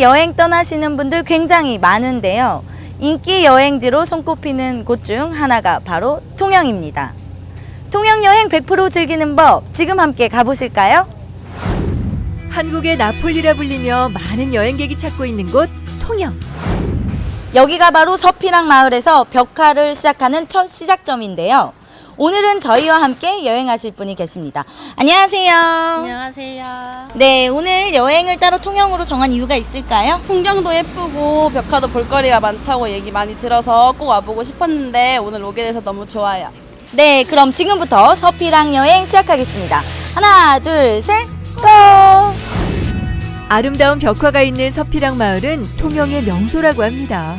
여행 떠나시는 분들 굉장히 많은데요. 인기 여행지로 손꼽히는 곳 중 하나가 바로 통영입니다. 통영 여행 100% 즐기는 법 지금 함께 가보실까요? 한국의 나폴리라 불리며 많은 여행객이 찾고 있는 곳 통영. 여기가 바로 서피랑 마을에서 벽화를 시작하는 첫 시작점인데요. 오늘은 저희와 함께 여행하실 분이 계십니다. 안녕하세요. 안녕하세요. 네, 오늘 여행을 따로 통영으로 정한 이유가 있을까요? 풍경도 예쁘고 벽화도 볼거리가 많다고 얘기 많이 들어서 꼭 와보고 싶었는데 오늘 오게 돼서 너무 좋아요. 네, 그럼 지금부터 서피랑 여행 시작하겠습니다. 하나, 둘, 셋, 고! 아름다운 벽화가 있는 서피랑 마을은 통영의 명소라고 합니다.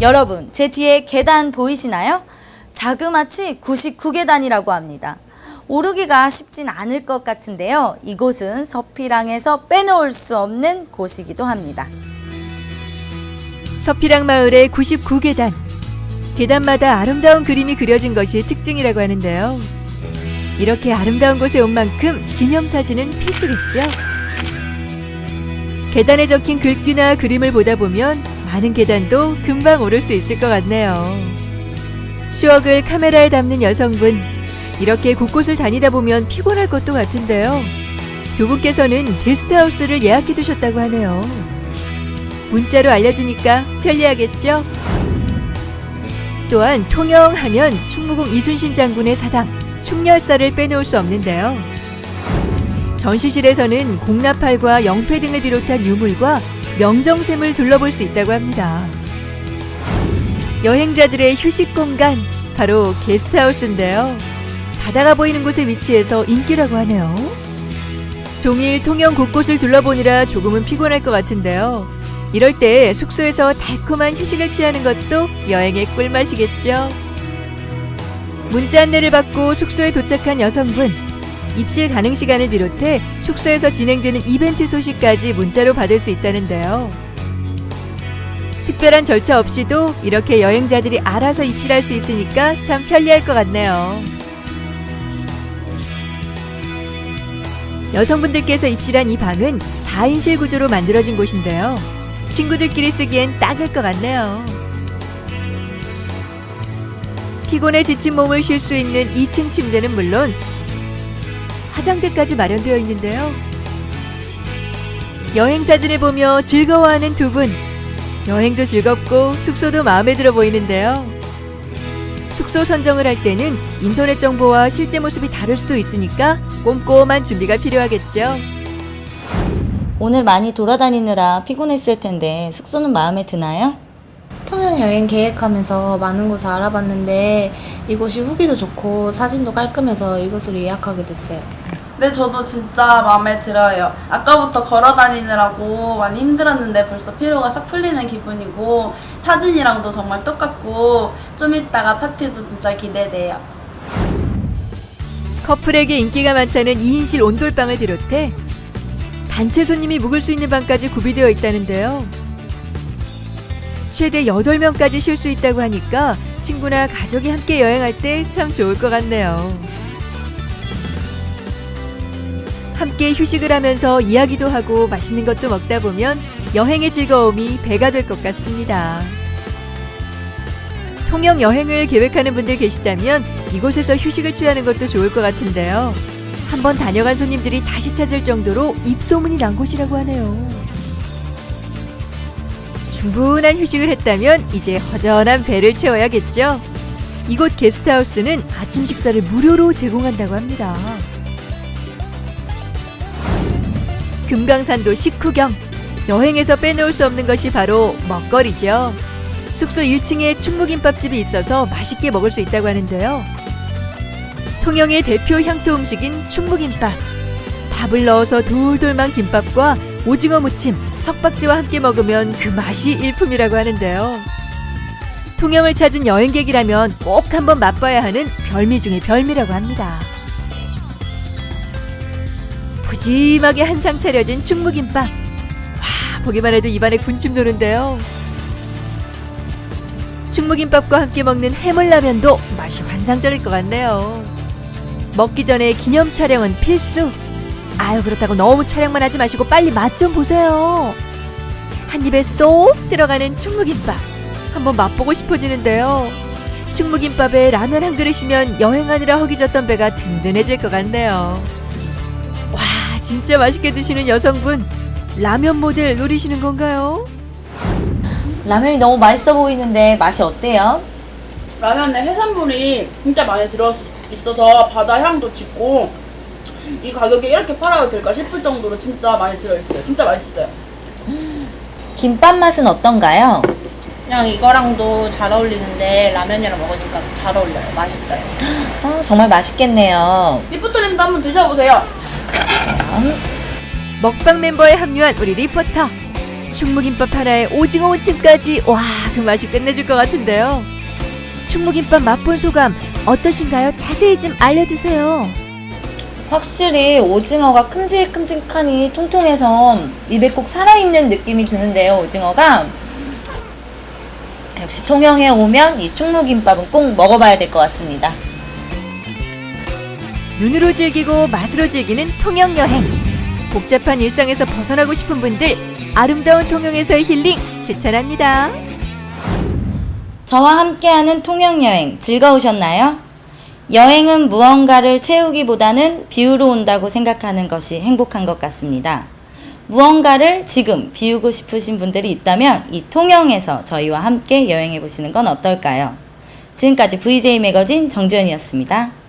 여러분, 제 뒤에 계단 보이시나요? 자그마치 99계단이라고 합니다. 오르기가 쉽진 않을 것 같은데요. 이곳은 서피랑에서 빼놓을 수 없는 곳이기도 합니다. 서피랑 마을의 99계단. 계단마다 아름다운 그림이 그려진 것이 특징이라고 하는데요. 이렇게 아름다운 곳에 온 만큼 기념사진은 필수겠죠. 계단에 적힌 글귀나 그림을 보다 보면 많은 계단도 금방 오를 수 있을 것 같네요. 추억을 카메라에 담는 여성분. 이렇게 곳곳을 다니다 보면 피곤할 것도 같은데요. 두 분께서는 게스트하우스를 예약해 두셨다고 하네요. 문자로 알려주니까 편리하겠죠? 또한 통영하면 충무공 이순신 장군의 사당 충렬사를 빼놓을 수 없는데요. 전시실에서는 공나팔과 영패 등을 비롯한 유물과 명정샘을 둘러볼 수 있다고 합니다. 여행자들의 휴식 공간 바로 게스트하우스인데요. 바다가 보이는 곳에 위치해서 인기라고 하네요. 종일 통영 곳곳을 둘러보느라 조금은 피곤할 것 같은데요. 이럴 때 숙소에서 달콤한 휴식을 취하는 것도 여행의 꿀맛이겠죠. 문자 안내를 받고 숙소에 도착한 여성분. 입실 가능 시간을 비롯해 숙소에서 진행되는 이벤트 소식까지 문자로 받을 수 있다는데요. 특별한 절차 없이도 이렇게 여행자들이 알아서 입실할 수 있으니까 참 편리할 것 같네요. 여성분들께서 입실한 이 방은 4인실 구조로 만들어진 곳인데요. 친구들끼리 쓰기엔 딱일 것 같네요. 피곤해 지친 몸을 쉴 수 있는 2층 침대는 물론 화장대까지 마련되어 있는데요. 여행 사진을 보며 즐거워하는 두 분. 여행도 즐겁고 숙소도 마음에 들어 보이는데요. 숙소 선정을 할 때는 인터넷 정보와 실제 모습이 다를 수도 있으니까 꼼꼼한 준비가 필요하겠죠. 오늘 많이 돌아다니느라 피곤했을 텐데 숙소는 마음에 드나요? 통영 여행 계획하면서 많은 곳을 알아봤는데 이곳이 후기도 좋고 사진도 깔끔해서 이곳으로 예약하게 됐어요. 근데 저도 진짜 마음에 들어요. 아까부터 걸어 다니느라고 많이 힘들었는데 벌써 피로가 싹 풀리는 기분이고 사진이랑도 정말 똑같고 좀 이따가 파티도 진짜 기대돼요. 커플에게 인기가 많다는 2인실 온돌방을 비롯해 단체 손님이 묵을 수 있는 방까지 구비되어 있다는데요. 최대 8명까지 쉴 수 있다고 하니까 친구나 가족이 함께 여행할 때 참 좋을 것 같네요. 함께 휴식을 하면서 이야기도 하고 맛있는 것도 먹다 보면 여행의 즐거움이 배가 될 것 같습니다. 통영 여행을 계획하는 분들 계시다면 이곳에서 휴식을 취하는 것도 좋을 것 같은데요. 한번 다녀간 손님들이 다시 찾을 정도로 입소문이 난 곳이라고 하네요. 충분한 휴식을 했다면 이제 허전한 배를 채워야겠죠. 이곳 게스트하우스는 아침 식사를 무료로 제공한다고 합니다. 금강산도 식후경. 여행에서 빼놓을 수 없는 것이 바로 먹거리죠. 숙소 1층에 충무김밥집이 있어서 맛있게 먹을 수 있다고 하는데요. 통영의 대표 향토 음식인 충무김밥. 밥을 넣어서 돌돌만 김밥과 오징어 무침, 석박지와 함께 먹으면 그 맛이 일품이라고 하는데요. 통영을 찾은 여행객이라면 꼭 한번 맛봐야 하는 별미 중의 별미라고 합니다. 푸짐하게 한상 차려진 충무김밥. 와, 보기만 해도 입안에 군침 도는데요. 충무김밥과 함께 먹는 해물라면도 맛이 환상적일 것 같네요. 먹기 전에 기념 촬영은 필수. 아유 그렇다고 너무 촬영만 하지 마시고 빨리 맛 좀 보세요. 한 입에 쏙 들어가는 충무김밥. 한번 맛보고 싶어지는데요. 충무김밥에 라면 한 그릇이면 여행하느라 허기졌던 배가 든든해질 것 같네요. 와, 진짜 맛있게 드시는 여성분. 라면 모델 노리시는 건가요? 라면이 너무 맛있어 보이는데 맛이 어때요? 라면에 해산물이 진짜 많이 들어 있어서 바다 향도 짙고 이 가격에 이렇게 팔아도 될까 싶을 정도로 진짜 많이 들어있어요. 진짜 맛있어요. 김밥 맛은 어떤가요? 그냥 이거랑도 잘 어울리는데 라면이랑 먹으니까 더 잘 어울려요. 맛있어요. 어, 정말 맛있겠네요. 리포터님도 한번 드셔보세요. 먹방 멤버에 합류한 우리 리포터. 충무김밥 하나에 오징어 온찜까지 와, 그 맛이 끝내줄 것 같은데요. 충무김밥 맛본 소감 어떠신가요? 자세히 좀 알려주세요. 확실히 오징어가 큼직큼직하니 통통해서 입에 꼭 살아있는 느낌이 드는데요, 오징어가. 역시 통영에 오면 이 충무김밥은 꼭 먹어봐야 될 것 같습니다. 눈으로 즐기고 맛으로 즐기는 통영 여행. 복잡한 일상에서 벗어나고 싶은 분들 아름다운 통영에서의 힐링 추천합니다. 저와 함께하는 통영 여행 즐거우셨나요? 여행은 무언가를 채우기보다는 비우러 온다고 생각하는 것이 행복한 것 같습니다. 무언가를 지금 비우고 싶으신 분들이 있다면 이 통영에서 저희와 함께 여행해 보시는 건 어떨까요? 지금까지 VJ 매거진 정주현이었습니다.